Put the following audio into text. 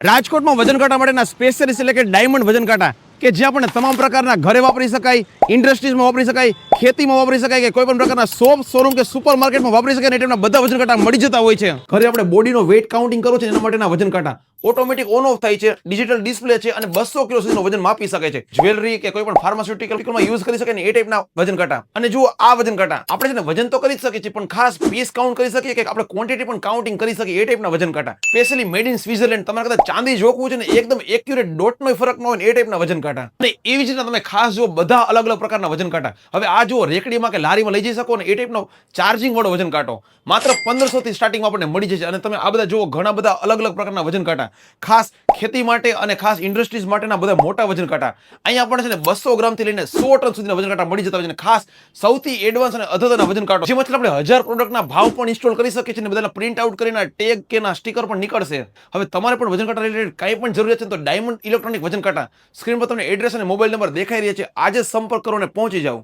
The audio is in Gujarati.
રાજકોટમાં વજન કાંટા માટેના એટલે કે ડાયમંડ વજન કાંટા કે જે આપણને તમામ પ્રકારના ઘરે વાપરી શકાય ઇન્ડસ્ટ્રીઝમાં વાપરી શકાય, ખેતીમાં વાપરી શકાય કે કોઈ પણ પ્રકારના શોપ શોરૂમ કે સુપર માર્કેટમાં વાપરી શકાય ને એ ટાઈપના બધા વજન કાંટા મળી જતા હોય છે. ઘરે આપણે બોડીનો વેઇટ કાઉન્ટિંગ કરવું છે, એના માટેના વજન કાંટા ઓટોમેટિક ઓન ઓફ થાય છે ડિજિટલ ડિસ્પ્લે છે અને બસો કિલો સુધીનું વજન માપી શકે છે. જ્વેલરી કે કોઈ પણ ફાર્માસ્યુટિકલમાં યુઝ કરી શકે ને એ ટાઈપના વજન કાંટા. અને જુઓ, આ વજન કાંટા. આપણે છે ને વજન તો કરી જ શકીએ છીએ, પણ ખાસ પીસ કાઉન્ટ કરી શકીએ કે આપણે ક્વોન્ટિટી પણ કાઉન્ટિંગ કરી શકીએ એ ટાઈપના વજન કાંટા. સ્પેશિયલી મેડ ઇન સ્વિટરલેન્ડ તમારે કદાચ ચાંદી જોખવું છે ને, એકદમ એક્યુરેટ ડોટનો ફરક ન હોય એ ટાઈપના વજન કાંટા. અને એવી જ રીતના તમે ખાસ જો બધા અલગ અલગ પ્રકારના વજન કાંટા. હવે આ જુઓ, રેકડીમાં કે લારીમાં લઈ જઈ શકો ને એ ટાઈપનો ચાર્જિંગ વાળો વજન કાંટો. માત્ર પંદરસો થી સ્ટાર્ટિંગમાં આપણને મળી જશે. અને તમે આ બધા જુઓ, ઘણા બધા અલગ અલગ પ્રકારના વજન કાંટા. ખાસ ખેતી માટે અને ખાસ ઇન્ડસ્ટ્રીઝ માટેના બધા મોટા વજન કાંટા. અહીંયા આપણને છે ને બસો ગ્રામથી લઈને સો ટન સુધીના વજન કાંટા મળી જતા હોય છે ખાસ સૌથી એડવાન્સ અને અદ્યતનના વજન કાંટો. જેમાંથી આપણે હજાર પ્રોડક્ટના ભાવ પણ ઇન્સ્ટોલ કરી શકીએ છીએ અને બધાના પ્રિન્ટ આઉટ કરીને ટેગ કે ના સ્ટીકર પણ નીકળશે. હવે તમારે પણ વજન કાંટા રિલેટેડ કંઈ પણ જરૂરિયાત છે તો ડાયમંડ ઇલેક્ટ્રોનિક વજન કાંટા. સ્ક્રીન પર તમને એડ્રેસ અને મોબાઈલ નંબર દેખાઈ રહ્યા છે. આજે સંપર્ક કરો અને પહોંચી જાઓ.